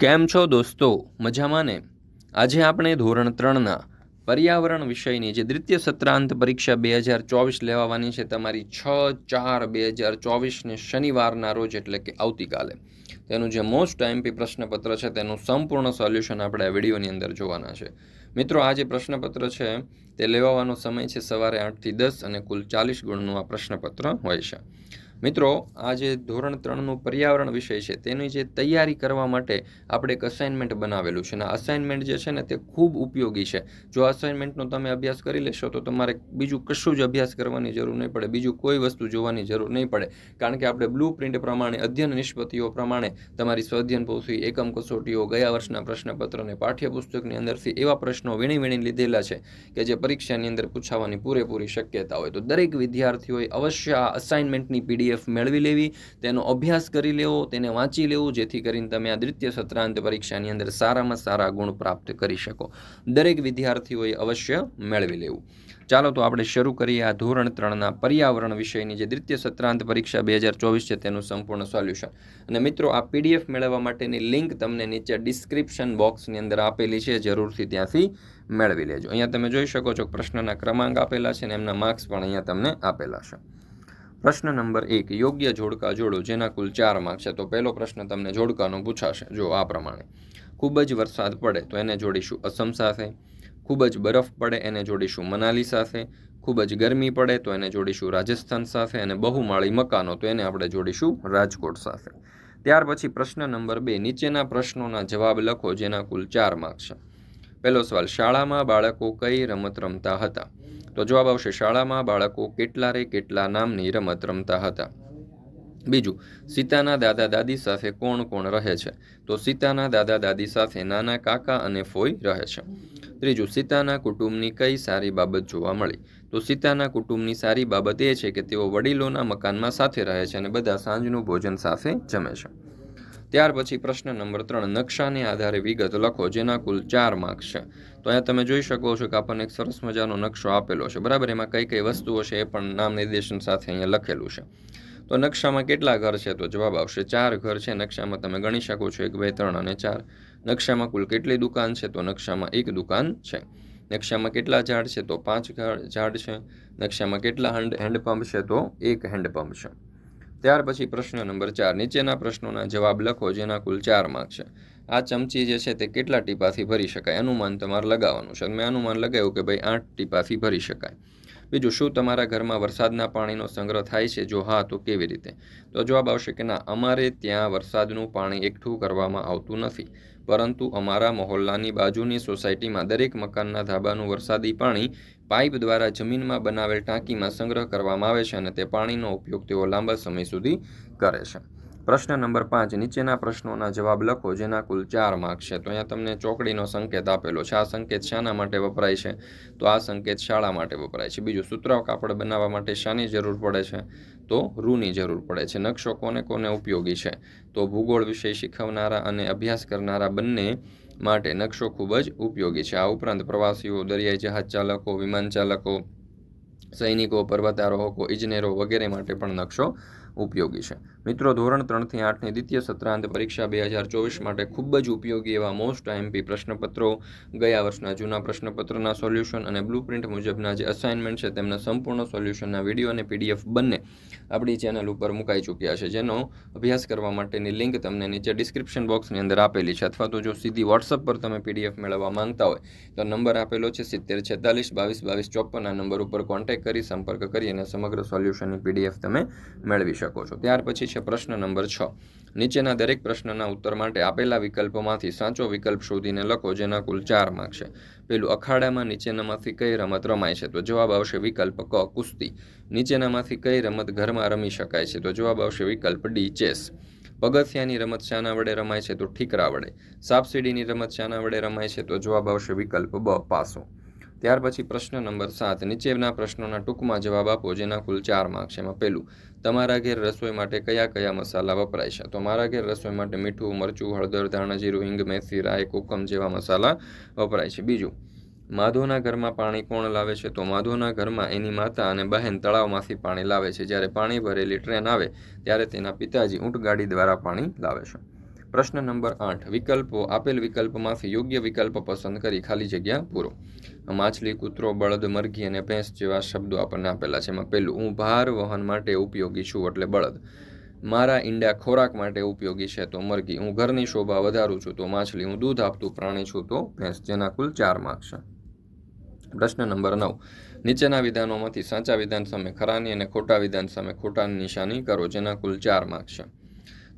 કેમ છો દોસ્તો? મજામાં ને? આજે આપણે ધોરણ ત્રણના પર્યાવરણ વિષયની જે દ્વિતીય સત્રાંત પરીક્ષા બે હજાર ચોવીસ લેવાની છે, તમારી છ ચાર બે હજાર ચોવીસને શનિવારના રોજ એટલે કે આવતીકાલે. તેનું જે મોસ્ટ આઈએમપી પ્રશ્નપત્ર છે, તેનું સંપૂર્ણ સોલ્યુશન આપણે આ વિડીયોની અંદર જોવાના છે. મિત્રો, આ જે પ્રશ્નપત્ર છે, તે લેવાનો સમય છે સવારે આઠથી દસ અને કુલ ચાલીસ ગુણનું આ પ્રશ્નપત્ર હોય છે. મિત્રો, આ જે ધોરણ ત્રણનું પર્યાવરણ વિષય છે, તેની જે તૈયારી કરવા માટે આપણે એક અસાઇનમેન્ટ બનાવેલું છે. અને અસાઇનમેન્ટ જે છે ને, તે ખૂબ ઉપયોગી છે. જો અસાઇનમેન્ટનો તમે અભ્યાસ કરી લેશો, તો તમારે બીજું કશું જ અભ્યાસ કરવાની જરૂર નહીં પડે. બીજું કોઈ વસ્તુ જોવાની જરૂર નહીં પડે. કારણ કે આપણે બ્લુ પ્રિન્ટ પ્રમાણે, અધ્યયન નિષ્પતિઓ પ્રમાણે તમારી સ્વઅધ્યયન પોથી એકમ કસોટીઓ, ગયા વર્ષના પ્રશ્નપત્ર અને પાઠ્યપુસ્તકની અંદરથી એવા પ્રશ્નો વીણી વીણી લીધેલા છે કે જે પરીક્ષાની અંદર પૂછાવાની પૂરેપૂરી શક્યતા હોય. તો દરેક વિદ્યાર્થીઓએ અવશ્ય આ અસાઇનમેન્ટની પીડીએફ મેળવી લેવી, તેનો અભ્યાસ કરી લેવો, તેને વાંચી લેવું, જેથી કરીને તમે આ દ્વિતીય સત્રાંત પરીક્ષાની અંદર સારામાં સારા ગુણ પ્રાપ્ત કરી શકો. દરેક વિદ્યાર્થીઓએ અવશ્ય મેળવી લેવું. ચાલો તો આપણે શરૂ કરીએ આ ધોરણ ત્રણના પર્યાવરણ વિષયની જે દ્વિતીય સત્રાંત પરીક્ષા બે હજાર ચોવીસ છે તેનું સંપૂર્ણ સોલ્યુશન. અને મિત્રો, આ પીડીએફ મેળવવા માટેની લિંક તમને નીચે ડિસ્ક્રિપ્શન બોક્સની અંદર આપેલી છે, જરૂરથી ત્યાંથી મેળવી લેજો. અહીંયા તમે જોઈ શકો છો પ્રશ્નના ક્રમાંક આપેલા છે અને એમના માર્ક્સ પણ અહીંયા તમને આપેલા છે. પ્રશ્ન નંબર એક, યોગ્ય જોડકા જોડો, જેના કુલ ચાર માર્ક છે. તો પહેલો પ્રશ્ન તમને જોડકાનો પૂછાશે, જો આ પ્રમાણે. ખૂબ જ વરસાદ પડે તો એને જોડીશું અસમ સાથે. ખૂબ જ બરફ પડે એને જોડીશું મનાલી સાથે. ખૂબ જ ગરમી પડે તો એને જોડીશું રાજસ્થાન સાથે અને બહુમાળી મકાનો તો એને આપણે જોડીશું રાજકોટ સાથે. ત્યાર પછી પ્રશ્ન નંબર બે, નીચેના પ્રશ્નોના જવાબ લખો, જેના કુલ ચાર માર્ક છે. પહેલો સવાલ, શાળામાં બાળકો કઈ રમત રમતા હતા? તો જવાબ આવશે, શાળામાં બાળકો કેટલા રે કેટલા નામની રમત રમતા હતા? બીજું, સીતાના દાદા દાદી સાથે કોણ કોણ રહે છે? તો સીતાના દાદા દાદી સાથે નાના કાકા અને ફોઈ રહે છે. ત્રીજું, સીતાના કુટુંબની કઈ સારી બાબત જોવા મળી? તો સીતાના કુટુંબની સારી બાબત એ છે કે તેઓ વડીલોના મકાનમાં સાથે રહે છે અને બધા સાંજનું ભોજન સાથે જમે છે. ત્યાર પછી પ્રશ્ન નંબર ત્રણ, નકશાને આધારે વિગત લખો, જેના કુલ ચાર માર્ક્સ છે. તો અહીંયા તમે જોઈ શકો છો કે આપણને એક સરસ મજાનો નકશો આપેલો છે. બરાબર? એમાં કઈ કઈ વસ્તુઓ છે એ પણ નામ નિર્દેશન સાથે અહીંયા લખેલું છે. તો નકશામાં કેટલા ઘર છે? તો જવાબ આવશે ચાર ઘર છે. નકશામાં તમે ગણી શકો છો એક, બે, ત્રણ અને ચાર. નકશામાં કુલ કેટલી દુકાન છે? તો નકશામાં એક દુકાન છે. નકશામાં કેટલા ઝાડ છે? તો પાંચ ઝાડ છે. નકશામાં કેટલા હેન્ડ હેન્ડપંપ છે? તો એક હેન્ડપંપ છે. ત્યાર પછી પ્રશ્ન નંબર ચાર. નીચેના પ્રશ્નોના જવાબ લખો જેના કુલ ચાર માર્ક છે. આ ચમચી જે છે તે કેટલા ટીપાથી ભરી શકાય? અનુમાન તમારે લગાવવાનું છે. મેં અનુમાન લગાવ્યું કે ભાઈ આઠ ટીપાથી ભરી શકાય. બીજું, શું તમારા ઘરમાં વરસાદના પાણીનો સંગ્રહ થાય છે? જો હા, તો કેવી રીતે? તો જવાબ આવશે કે ના, અમારે ત્યાં વરસાદનું પાણી એકઠું કરવામાં આવતું નથી. પરંતુ અમારા મહોલ્લાની બાજુની સોસાયટીમાં દરેક મકાનના ધાબાનું વરસાદી પાણી પાઇપ દ્વારા જમીનમાં બનાવેલ ટાંકીમાં સંગ્રહ કરવામાં આવે છે અને તે પાણીનો ઉપયોગ તેઓ લાંબા સમય સુધી કરે છે. પ્રશ્ન નંબર પાંચ, નીચેના પ્રશ્નોના જવાબ લખો જેના કુલ ચાર માર્ક છે. તો અહીંયા તમને ચોકડીનો સંકેત આપેલો છે. આ સંકેત શાના માટે વપરાય છે? તો આ સંકેત શાળા માટે વપરાય છે. બીજું સૂત્ર કાપડ બનાવવા માટે શાની જરૂર પડે છે? તો રૂની જરૂર પડે છે. નકશો કોને કોને ઉપયોગી છે? તો ભૂગોળ વિષય શીખવનારા અને અભ્યાસ કરનારા બંને માટે નકશો ખૂબ જ ઉપયોગી છે. આ ઉપરાંત પ્રવાસીઓ, દરિયાઈ જહાજ ચાલકો, વિમાન ચાલકો, સૈનિકો, પર્વતારોહકો, ઇજનેરો વગેરે માટે પણ નકશો ઉપયોગી છે. મિત્રો, ધોરણ ત્રણથી આઠની દ્વિતીય સત્રાંત પરીક્ષા બે હજાર ચોવીસ માટે ખૂબ જ ઉપયોગી એવા મોસ્ટ આઈએમપી પ્રશ્નપત્રો ગયા વર્ષના જૂના પ્રશ્નપત્રના સોલ્યુશન અને બ્લુપ્રિન્ટ મુજબના જે અસાઇનમેન્ટ છે તેમના સંપૂર્ણ સોલ્યુશનના વીડિયો અને પીડીએફ બંને આપણી ચેનલ ઉપર મુકાઈ ચૂક્યા છે. જેનો અભ્યાસ કરવા માટેની લિંક તમને નીચે ડિસ્ક્રિપ્શન બોક્સની અંદર આપેલી છે અથવા તો જો સીધી વોટ્સઅપ પર તમે પીડીએફ મેળવવા માંગતા હોય, તો નંબર આપેલો છે સિત્તેર છેતાલીસ બાવીસ બાવીસ ચોપન. આ નંબર ઉપર કોન્ટેક્ટ કરી સંપર્ક કરી અને સમગ્ર સોલ્યુશનની પીડીએફ તમે મેળવી શકો. છો. ત્યાર પછી છે પ્રશ્ન નંબર છ. નીચેના દરેક પ્રશ્નના ઉત્તર માટે આપેલા વિકલ્પોમાંથી સાચો વિકલ્પ શોધીને લખો, જેના કુલ ચાર માર્ક છે. પેલું, અખાડામાં નીચેનામાંથી કઈ રમત રમાય છે? તો જવાબ આવશે વિકલ્પ ક, કુસ્તી. નીચેનામાંથી કઈ રમત ઘરમાં રમી શકાય છે? તો જવાબ આવશે વિકલ્પ ડી, ચેસ. પગથિયાની રમત શાના વડે રમાય છે? તો ઠીકરા વડે. સાપસીડીની રમત શાના વડે રમાય છે? તો જવાબ આવશે વિકલ્પ બ, પાસો. ત્યાર પછી પ્રશ્ન નંબર સાત. નીચેના પ્રશ્નોના ટૂંકમાં જવાબ આપો, જેના કુલ ચાર માર્ક છે. એમાં પહેલું, તમારા ઘેર રસોઈ માટે કયા કયા મસાલા વપરાય છે? તો મારા ઘેર રસોઈ માટે મીઠું, મરચું, હળદર, ધાણા જીરું, હિંગ, મેથી, રાઈ, કોકમ જેવા મસાલા વપરાય છે. બીજું, માધોના ઘરમાં પાણી કોણ લાવે છે? તો માધોના ઘરમાં એની માતા અને બહેન તળાવમાંથી પાણી લાવે છે. જ્યારે પાણી ભરેલી ટ્રેન આવે, ત્યારે તેના પિતાજી ઊંટગાડી દ્વારા પાણી લાવે છે. પ્રશ્ન નંબર આઠ. વિકલ્પો. આપેલ વિકલ્પમાંથી યોગ્ય વિકલ્પ પસંદ કરી ખાલી જગ્યા પૂરો. માછલી, કૂતરો, બળદ, મરઘી અને ભેંસ જેવા શબ્દો આપણને આપેલા છે. એમાં પહેલું, હું ભાર વહન માટે ઉપયોગી છું એટલે બળદ. મારા ઈંડા ખોરાક માટે ઉપયોગી છે તો મરઘી. હું ઘરની શોભા વધારું છું તો માછલી. હું દૂધ આપતું પ્રાણી છું તો ભેંસ. જેના કુલ ચાર માર્ક છે. પ્રશ્ન નંબર નવ. નીચેના વિધાનોમાંથી સાચા વિધાન સામે ખરાની અને ખોટા વિધાન સામે ખોટાની નિશાની કરો. જેના કુલ ચાર માર્ક છે.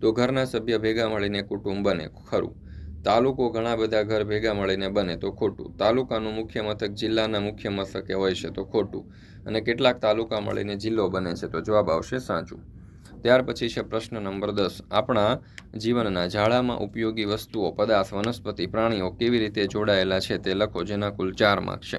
તો ઘરના સભ્ય ભેગા મળીને કુટુંબ બને, ખરું. તાલુકો ઘણા બધા ઘર ભેગા મળીને બને તો ખોટું. તાલુકાનું મુખ્ય મથક જિલ્લાના મુખ્ય મથકે હોય છે તો ખોટું. અને કેટલાક તાલુકા મળીને જિલ્લો બને છે તો જવાબ આવશે સાચું. ત્યાર પછી છે પ્રશ્ન નંબર દસ. આપણા જીવનના ઝાડામાં ઉપયોગી વસ્તુઓ, પદાર્થ, વનસ્પતિ, પ્રાણીઓ કેવી રીતે જોડાયેલા છે તે લખો, જેના કુલ ચાર માર્ક છે.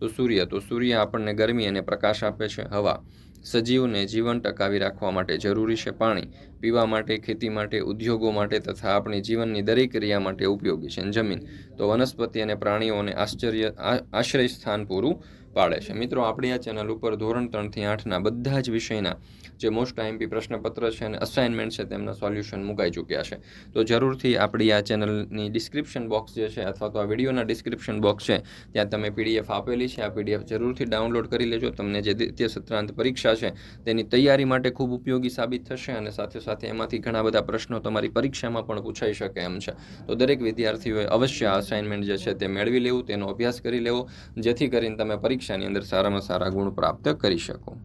તો સૂર્ય તો સૂર્ય આપણને ગરમી અને પ્રકાશ આપે છે, હવા. સજીવને જીવન ટકાવી રાખવા માટે જરૂરી છે પાણી. પીવા માટે, ખેતી માટે, ઉદ્યોગો માટે તથા આપણી જીવનની દરેક ક્રિયા માટે ઉપયોગી છે. જમીન. તો વનસ્પતિ અને પ્રાણીઓને આશ્ચર્ય આશ્રય સ્થાન પૂરું પાડે છે. મિત્રો, આપણી આ ચેનલ ઉપર ધોરણ ત્રણથી આઠના બધા જ વિષયના જે મોસ્ટ આઈએમપી પ્રશ્નપત્ર છે અને અસાઇનમેન્ટ છે તેમના સોલ્યુશન મુકાઈ ચૂક્યા છે. તો જરૂરથી આપણી આ ચેનલની ડિસ્ક્રિપ્શન બોક્સ જે છે અથવા તો આ વિડીયોના ડિસ્ક્રિપ્શન બોક્સ છે, ત્યાં તમે પીડીએફ આપેલી છે. આ પીડીએફ જરૂરથી ડાઉનલોડ કરી લેજો. તમને જે દ્વિતીય સત્રાંત પરીક્ષા છે તેની તૈયારી માટે ખૂબ ઉપયોગી સાબિત થશે અને સાથે સાથે એમાંથી ઘણા બધા પ્રશ્નો તમારી પરીક્ષામાં પણ પૂછાઈ શકે એમ છે. તો દરેક વિદ્યાર્થીઓએ અવશ્ય આ અસાઇનમેન્ટ જે છે તે મેળવી લેવું, તેનો અભ્યાસ કરી લેવો. જેથી કરીને તમે પરીક્ષાની અંદર સારામાં સારા ગુણ પ્રાપ્ત કરી શકો.